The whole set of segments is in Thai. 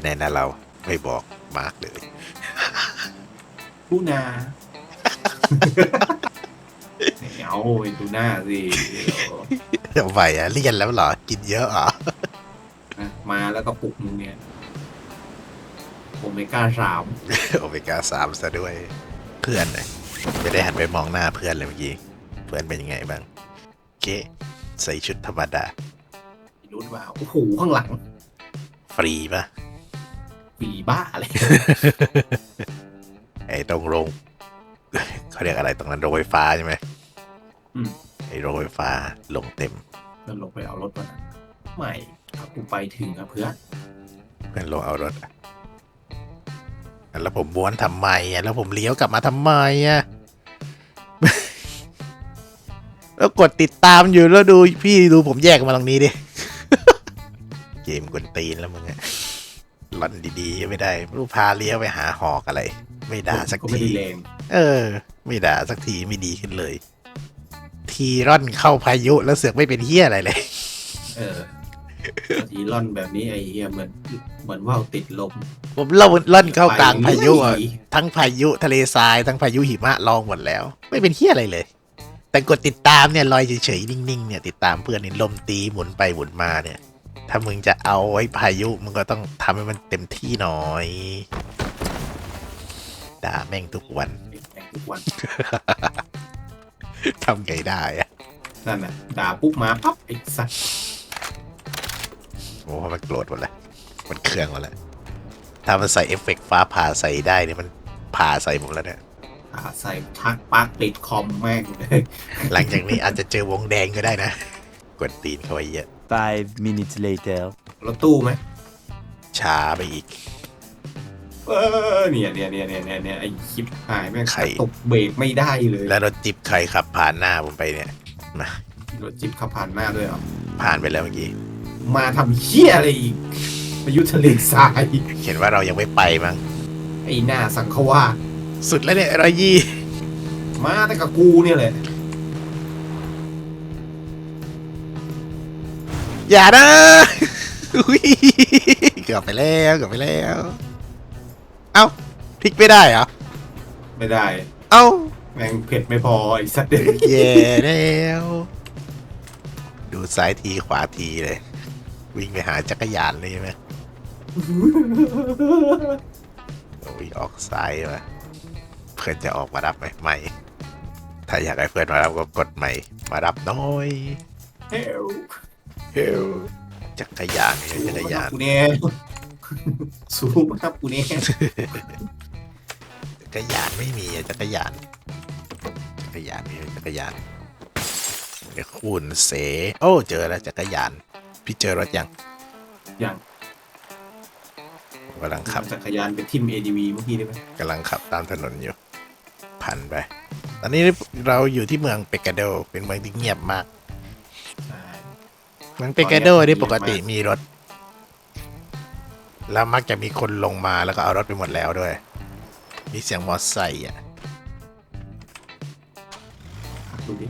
ไหนนะเราไม่บอกมาร์กเลยผู้นาเอาไปดูหน้าสิเดี๋ยวทำไมอะเลี่ยนแล้วเหรอ กินเยอะเหรอนะมาแล้วก็ปลุกมึงเนี่ยโอเมก้าสามโอเมก้าสามซะด้วย เพื่อนเลยไม่ได้หันไปมองหน้าเพื่อนเลยเมื่อกี้ เพื่อนเป็นยังไงบ้างเก๊ใส่ชุดธรรมดารู้ว่าโอ้โหข้างหลัง ฟรีปะ ปีบ้าเลยไอ้ตรงโรงเขาเรียกอะไรตรงนั้นโรงไฟฟ้าใช่ไหมอืมไอ้โรงไฟฟ้าลงเต็มแล้วลงไปเอารถมาไม่ถ้ากูไปถึงอะเพื่อนเพื่อนลงเอารถอะแล้วผมม้วนทำไมอะแล้วผมเลี้ยวกลับมาทำไมอะแล้วกดติดตามอยู่แล้วดูพี่ดูผมแยกมาตรงนี้ดิ เกมกวนตีนแล้วมึงอะ ลันดีๆ ไม่ได้ไม่รู้พาเลี้ยวไปหาหอกอะไร ไม่ด่าสักก็ไม่ทีได้แรงเออ ไม่ด่าสักทีไม่ดีขึ้นเลย ทีร่อนเข้าพายุแล้วเสือกไม่เป็นเฮียอะไรเลย เออทีร่อนแบบนี้ไอ้เหี้ยเหมือนเหมือนว่าวติดลม ผมเล่าล่อนเข้ากลางพายุอะไปทั้งพายุทะเลทรายทั้งพายุหิมะลองหมดแล้ว ไม่เป็นเฮียอะไรเลย แต่กดติดตามเนี่ยลอยเฉยๆนิ่งๆเนี่ยติดตามเพื่อนนี่ลมตีหมุนไปหมุนมาเนี่ย ถ้ามึงจะเอาไว้พายุมึงก็ต้องทำให้มันเต็มที่หน่อยด่าแม่งทุกวันแข่งทุกวันทำไงได้อะนั่นน่ะด่าปุ๊บมาปั๊บไอ้สัตว์โอ้มันโกรธหมดแล้วมันเครื่องหมดแล้วถ้ามันใส่เอฟเฟกต์ฟ้าผ่าใส่ได้เนี่ยมันผ่าใส่ผมแล้วเนี่ยอ่าใส่ทักปักติดคอมแม่งเลยหลังจากนี้อาจจะเจอวงแดงก็ได้นะกดตีนเขาไว้เยอะ Five minutes later. รถตู้ไหมช้าไปอีก เออเนี่ยเนี่ยเนี่ยเนี่ยเนี่ยเนี่ยไอ้คลิปหายแม่งใคร ตกเบรกไม่ได้เลยแล้วรถจิบใครขับผ่านหน้าผมไปเนี่ย มารถจิ๊บขับผ่านหน้าด้วยเหรอผ่านไปแล้วเมื่อกี้ มาทำเหี้ยอะไรอีกมายุทธเลทรายเห็นว่าเรายังไม่ไปมั้ง ไอ้หน้าสังขวาสสุดแล้วเนี่ยร้อยยี่ มาแต่กับกูเนี่ยแหละ อย่านะอุ๊ยเกือบไปแล้วเกือบไปแล้ว เอ้าพลิกไม่ได้เหรอ ไม่ได้ เอ้าแม่งเผ็ดไม่พอไอ้สัตว์เด็กแย่แล้ว ดูซ้ายทีขวาทีเลย วิ่งไปหาจักรยานเลยใช่ไหมวิ่งออกซ้ายมาเพื่อนจะออกมารับไหมไม่ ถ้าอยากให้เพื่อนมารับก็กดใหม่ มารับน้อยเฮ้ยเฮล จักรยานนี่จักรยานกูเนี่ยสูบครับกูเนี่ยจักรยานไม่มีอะจักรยานจักรยานนี่จักรยานเดี๋ยวคุณเส โอ้ เจอแล้วจักรยาน พี่เจอรถยังอย่างกำลังขัขับบจักรยานไปทิม ADV เมื่อกี้ได้ไหมกำลังขับตามถนนอยู่ผ่านไป ตอนนี้เราอยู่ที่เมืองเปกาโดเป็นเมืองที่เงียบมากใช่เมืองเปกาโดนี่ปกติมีรถ แล้วมักจะมีคนลงมาแล้วก็เอารถไปหมดแล้วด้วย มีเสียงมอเตอร์ไซค์อะดูดิ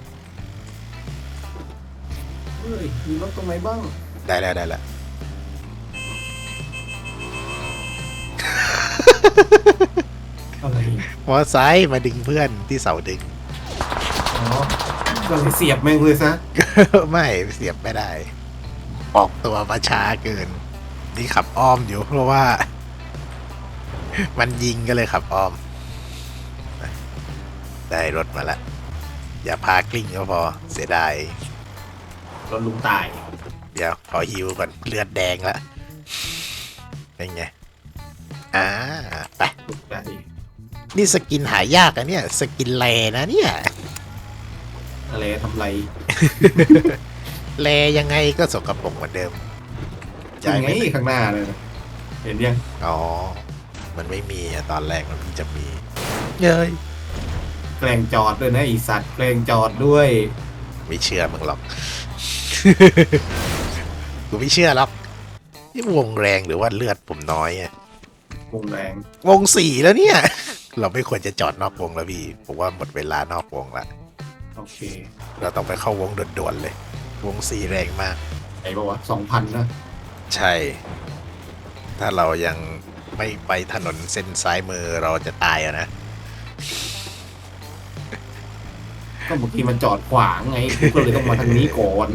เฮ้ยมีรถตรงไหนบ้าง ได้แล้วได้แล้วอะไรมอเตอร์ไซค์มาดึงเพื่อนที่เสาดึงอ๋อก็เลยเสียบแม่งเลยซะ ไม่เสียบไม่ได้ ออกตัวมาช้าเกิน นี่ขับอ้อมอยู่เพราะว่า มันยิงก็เลยขับอ้อม ได้รถมาแล้วอย่าพากลิ้งก็พอเสียดายรถลุงตาย เดี๋ยวขอฮิวก่อนเลือดแดงแล้วเป็นไงอ่าไปลุงตายนี่สกินหายากอะเนี่ย สกินแลนะเนี่ย อะไรทำไร แลยังไงก็สกปรกเหมือนเดิมยังไงไม่ข้างหน้าเลยนะเห็นยังอ๋อ มันไม่มีอะตอนแรกมันเพิ่งจะมีเย้ยแกล้งจอดด้วยนะไอีสัตว์แกล้งจอดด้วย ไม่เชื่อมึงหรอก กูไม่เชื่อหรอกนี่วงแรงหรือว่าเลือดผมน้อยอะวงแรงวงสี่แล้วเนี่ย เราไม่ควรจะจอดนอกวงแล้วพี่ผมว่าหมดเวลานอกวงละ โอเค เราต้องไปเข้าวงด่วนๆเลย วงสี่แรงมาก ไอ้บอกว่าสองพันนะใช่ ถ้าเรายังไม่ไปถนนเส้นซ้ายมือเราจะตายอะนะ ก็เมื่อกี้มันจอดขวางไงกูก็เลยต้องมาทางนี้ก่อน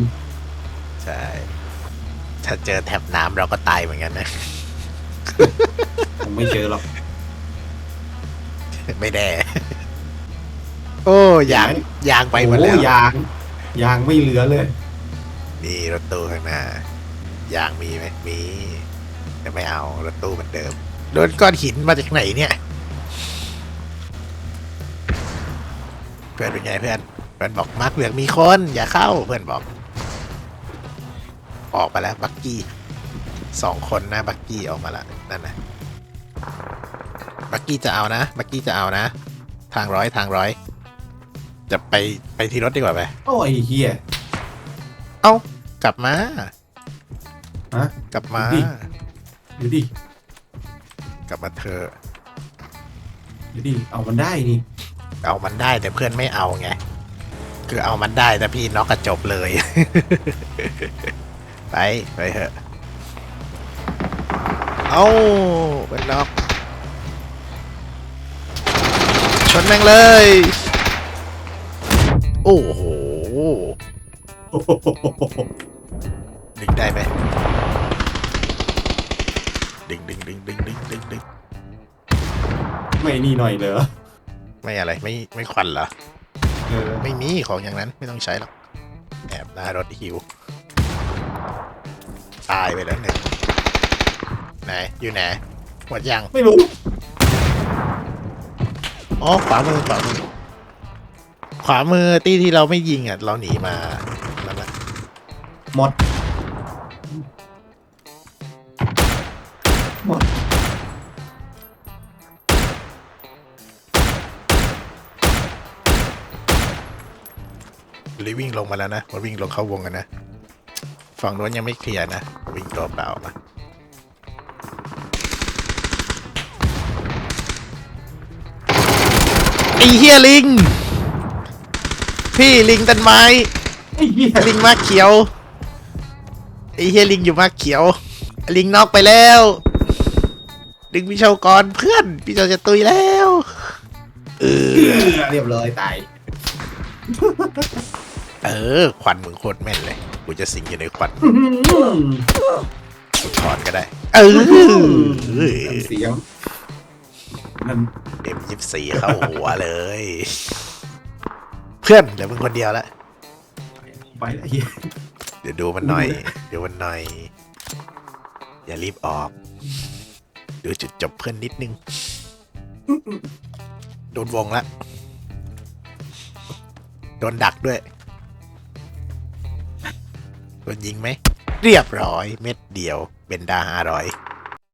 ใช่ ถ้าเจอแถบน้ำเราก็ตายเหมือนกันนะ ผมไม่เจอหรอกไม่แน่ โอ้ยางยางไปหมดแล้ว โอ้ยางยางไม่เหลือเลย นี่รถตู้ข้างหน้ายางมีไหมมีแต่ไม่เอารถตู้เหมือนเดิมโดนก้อนหินมาจากไหนเนี่ย เพื่อนเป็นไงเพื่อนเพื่อนบอกมาร์กเหลืองมีคนอย่าเข้าเพื่อนบอก ออกไปแล้วบักกี้สองคนนะบักกี้ออกมาล้วนั่นนะบักกี้จะเอานะบักกี้จะเอานะ ทางร้อยทางร้อย จะไปไปที่รถดีกว่าไปโอ้ยเฮีย เอ้ากลับมาฮะ กลับมาดิ ดูดิกลับมาเธอะดูดิเอามันได้นี่เอามันได้แต่เพื่อนไม่เอาไง คือเอามันได้แต่พี่น็อกกระจบเลย ไปไปเถอะเอาเป็นน็อกชนแม่งเลย โอ้โห ดึงได้ไหมดึงดึงดึงดึงดึงดึงดึงไม่นี่หน่อยเหรอไม่อะไรไม่ไม่ควันเหรอเออไม่มีของอย่างนั้นไม่ต้องใช้หรอกแอบหน้ารถฮิวตายไปแล้วหนึ่งไหนอยู่ไหนหมดยังไม่รู้อ๋อขวามือขวามือขวามือที่ที่เราไม่ยิงอะเราหนีมา หมด หมด รีวิ่งลงมาแล้วนะมาวิ่งลงเข้าวงกันนะ ฝั่งนู้นยังไม่เคลียร์นะ วิ่งตัวเปล่ามาไอเฮียลิง พี่ลิงต้นไม้ ไอ้เหี้ยลิงมากเขียว ไอเฮียลิงอยู่มากเขียว ลิงนอกไปแล้ว ดึงพี่เชาก่อนเพื่อน พี่เชาจะตุยแล้วเออเรียบร้อยตาย เออควันมึงโคตรแม่นเลย กูจะสิงอยู่ในควันกูถอนก็ได้ เออเสียงนั่นเอ็มยิบสี่เข้าหัวเลย เพื่อนเหลือมึงคนเดียวละไปแล้วเฮีย เดี๋ยวดูมันหน่อย เดี๋ยวมันหน่อย อย่ารีบออก ดูจุดจบเพื่อนนิดนึง โดนวงละ โดนดักด้วย โดนยิงไหม เรียบร้อยเม็ดเดียว เบนดาห้าร้อย